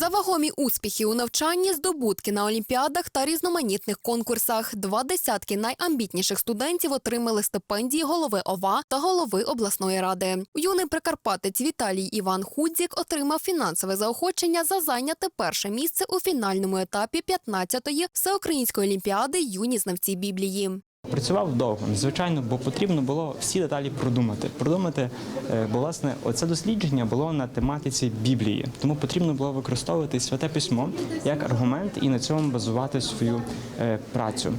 За вагомі успіхи у навчанні, здобутки на олімпіадах та різноманітних конкурсах. Два десятки найамбітніших студентів отримали стипендії голови ОВА та голови обласної ради. Юний прикарпатець Віталій Іван Худзік отримав фінансове заохочення за зайняте перше місце у фінальному етапі 15-ї всеукраїнської олімпіади юні знавці Біблії. Працював довго, звичайно, бо потрібно було всі деталі продумати. Продумати, е, бо власне оце дослідження було на тематиці Біблії, тому потрібно було використовувати святе письмо як аргумент і на цьому базувати свою е, працю.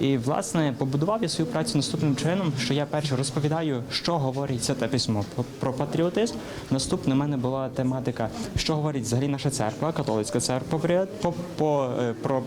І власне побудував я свою працю наступним чином, що я перше розповідаю, що говорить святе письмо про- патріотизм. Наступна в мене була тематика, що говорить взагалі наша церква, католицька церква по, по, е, про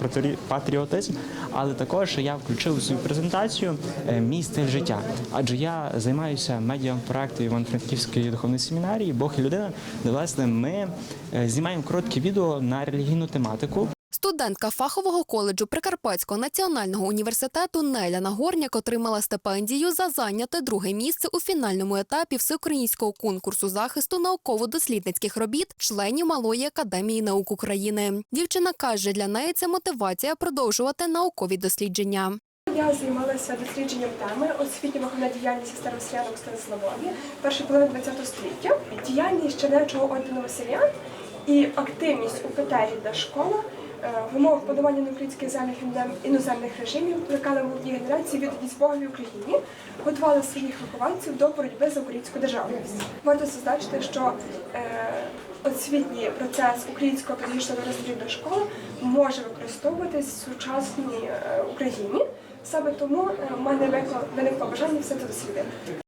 патріотизм. Але також я включив у свою презентацію е, мій стиль життя. Адже я займаюся медіа проектом Івано-Франківської духовної семінарії Бог і людина, власне ми е, знімаємо короткі відео на релігійну тематику. Студентка фахового коледжу Прикарпатського національного університету Неля Нагорняк отримала стипендію за зайняте друге місце у фінальному етапі всеукраїнського конкурсу захисту науково-дослідницьких робіт членів Малої академії наук України. Дівчина каже, для неї це мотивація продовжувати наукові дослідження. Я займалася дослідженням теми освітня виховна діяльність староселянок Станиславові першої половини ХХ століття, діяльність чернечого ордену Василіан і активність у Петері школа е, в умовах подавання на українських землях інозем- іноземних режимів плекали молоді генерації від Богові Україні, готували своїх вихованців до боротьби за українську державність. Варто зазначити, що е, освітній процес українського педагогічного розряду школи може використовуватись в сучасній е, Україні. Саме тому е, в мене виникло, бажання все це дослідити.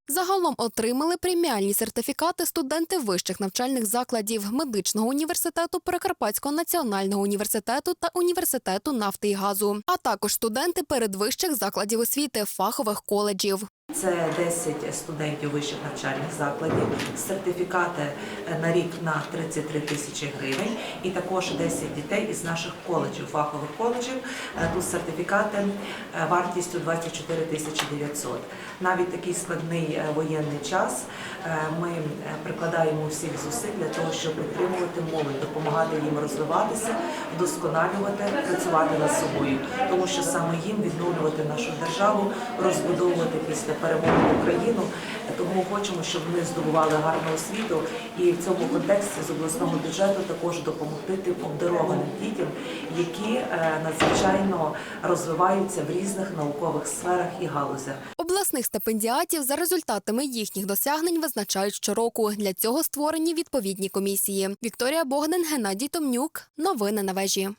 Загалом отримали преміальні сертифікати студенти вищих навчальних закладів медичного університету, Прикарпатського національного університету та університету нафти і газу, а також студенти передвищих закладів освіти фахових коледжів. Це 10 студентів вищих навчальних закладів, сертифікати е, на рік на 33 тисячі гривень, і також 10 дітей із наших коледжів, фахових коледжів. Е, Тут сертифікати е, вартістю 24 тисячі 900. Навіть такий складний е, воєнний час е, ми е, прикладаємо всіх зусиль для того, щоб підтримувати молодь, допомагати їм розвиватися, вдосконалювати, працювати над собою, тому що саме їм відновлювати нашу державу, розбудовувати після перемоги Україну. Тому хочемо, щоб вони здобували гарну освіту, і в цьому контексті з обласного бюджету також допомогти тим обдарованим дітям, які е, надзвичайно розвиваються в різних наукових сферах і галузях. Обласних стипендіатів за результатами їхніх досягнень визначають щороку. Для цього створені відповідні комісії. Вікторія Богдан, Геннадій Томнюк. Новини на вежі.